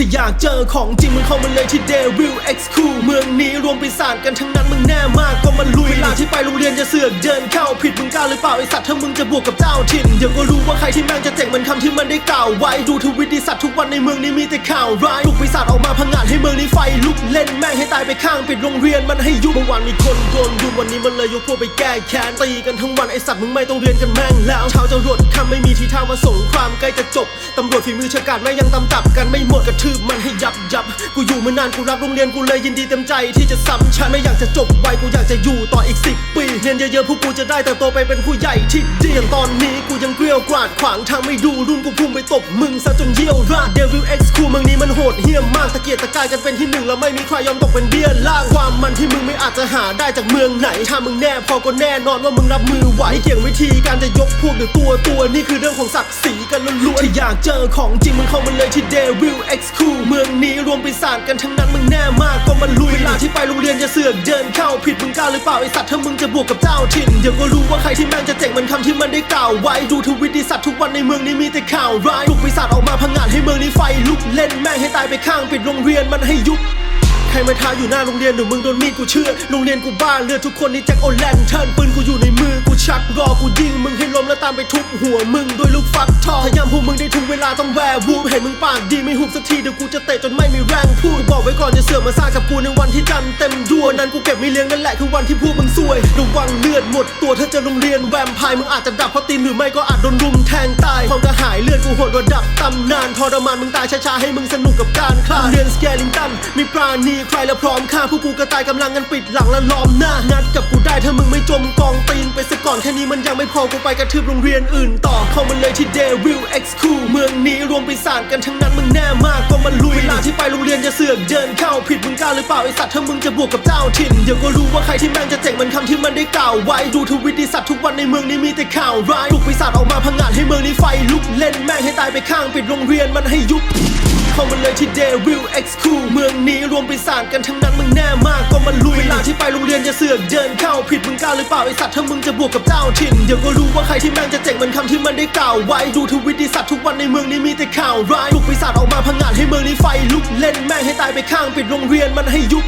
ถ้าอยากเจอของจริงมึงเข้ามาเลยที่ Devil X Cool เมืองนี้รวมปีศาจกันทั้งนั้นมึงแน่มากก็มาลุยเวลาที่ไปโรงเรียนจะเสือกเดินเข้าผิดมึงกล้าหรือเปล่าไอสัตว์ถ้ามึงจะบวกกับเจ้าถิ่นเดี๋ยวก็รู้ว่าใครที่แม่งจะเจ๋งเหมือนคำที่มันได้กล่าวไว้ดูทวิตดิสัตว์ทุกวันในเมืองนี้มีแต่ข่าวร้ายลูกปีศาจออกมาพังงาดให้เมืองนี้ไฟลุกเล่นแม่งให้ตายไปข้างปิดโรงเรียนมันให้ยุบเมื่อวานมีคนโดนยุบวันนี้มันเลยยกพวกไปแก้แค้นตีกันทั้งวันไอสัตว์มึงไม่ต้องเรียนกันแม่งแล้วเช้าจะรดคำไม่มีทีท่าว่าสงครามใกล้จะจบตำรวจฝีมือชะกาจแม่งยังตำจับกันไม่หมดกระทืบมันให้ยับยับกูอยู่มานานกูรักโรงเรียนกูเลยยินดีเต็มใจที่จะซ้ำชั้นไม่อยากจะจบไวกูอยากจะอยู่ต่ออีกสิปีเรียนเยอะๆพวกกูจะได้แต่โตไปเป็นผู้ใหญ่ที่ดีอย่างตอนนี้กูยังเกลียวกราดขวางทางไม่ดูรุ่นกูพุ่งไปตบมึงซะจนเยี่ยวราดวิลเอ็กซ์คูเมืองนี้มันโหดเหี้ยมมากตะเกียกตะกายกันเป็นที่หนึ่งแล้วไม่มีใครยอมตกเป็นเบี้ยล่างความมันที่มึง อาจจะหาได้จากเมืองไหน ถ้ามึงแน่พอก็แน่นอนว่ามึงรับมือไหวเกี่ยงวิธีการจะยกพวกหรือตัวตัวนี่คือเรื่องของศักดิ์ศรีกันล้วนๆถ้าอยากเจอของจริงมึงเข้ามาเลยที่ Devil X Cool เมืองนี้รวมปีศาจกันทั้งนั้นมึงแน่มากก็มาลุยเวลาที่ไปโรงเรียนจะเสือกเดินเข้าผิดมึงกล้าหรือเปล่าไอสัตว์ถ้ามึงจะบวกกับเจ้าถิ่นเดี๋ยวก็รู้ว่าใครที่แม่งจะเจ๋งมือนคำที่มันได้กล่าวไว้ดูทวิตดิสัตว์ทุกวันในเมืองนี้มีแต่ข่าวร้ายลูกปีศาจออกมาพังงาดให้เมืองนี้ไฟลุกเล่นแม่งให้ตายไปข้างปิดโรงเรียนมันให้ยุบ รมาท้าอยู่หน้าโรงเรียนหรือมึงโดนมีดกูเชื่อโรงเรียนกูบ้าเลือดทุกคนนี่แจ็คโอแลนเทิร์นปืนกูอยู่ในมือ ชักรอกูยิงมึงให้ล้มแล้วตามไปทุบหัวมึงด้วยลูกฟักทองพยายามพวกมึงได้ทุกเวลาต้องแวร์วูฟเห็นมึงปากดีไม่หุบสักทีเดี๋ยวกูจะเตะจนไม่มีแรงพูดบอกไว้ก่อนจะเสือกมาซ่ากับกูในวันที่จันเต็มดวงนั้นกูเก็บไม่เลี้ยงนั่นแหละคือวันที่พวกมึงซวยระวังเลือดหมดตัวถ้าจะโรงเรียนแวมไพร์มึงอาจจะดับเพราะตีนหรือไม่ก็อาจโดนรุมแทงตายความกระหายเลือดกูโหดระดับตำนานทรมานมึงตายช้าๆให้มึงสนุกกับการฆ่าเรียนสแกลิงตันมีปราณีใครและพร้อมฆ่าพวกกูกระจายกำลังกันปิดหลังและล้อมหน้างัดกับ ค่นี้มันยังไม่พอกูไปกระทืบโรงเรียนอื่นต่อ เข้ามาเลยที่ Devil X Cool เมืองนี้รวมปีศาจกันทั้งนั้นมึงแน่มากก็มาลุยเวลาที่ไปโรงเรียนจะเสือกเดินเข้าผิดมึงกล้าหรือเปล่าไอสัตว์ถ้ามึงจะบวกกับเจ้าถิ่นเดี๋ยวก็รู้ว่าใครที่แม่งจะเจ๋งมือนคำที่มันได้กล่าวไว้ดูทวิตดิสัตว์ทุกวันในเมืองนี้มีแต่ข่าวร้ายลูกปีศาจออกมาพังงาดให้เมืองนี้ไฟลุกเล่นแม่งให้ตายไปข้างปิดโรงเรียนมันให้ยุบเข้ามาเลยที่ Devil X Cool เมืองนี้รวมปีศาจกันทั้งนั้นมึงแน่มากก็มาลุยเวลาที่ไปโรงเรียนจะเสือกเดินเข้าผิดาหรือเปล่าไอสัตว์ถ้ามึงจะบวกกับเจ้าถิ่นเดี๋ยวก็รู้ว่าใครที่แม่งจะเจ๋งเหมือนคำที่มันได้กล่าวไว้ดูทวิตดิสัตว์ทุกวันในเมืองนี้มีแต่ข่าวร้ายลูกปีศาจออกมาพังงานให้เมืองนี้ไฟลุกเล่นแม่งให้ตายไปข้างปิดโรงเรียนมันให้ยุบ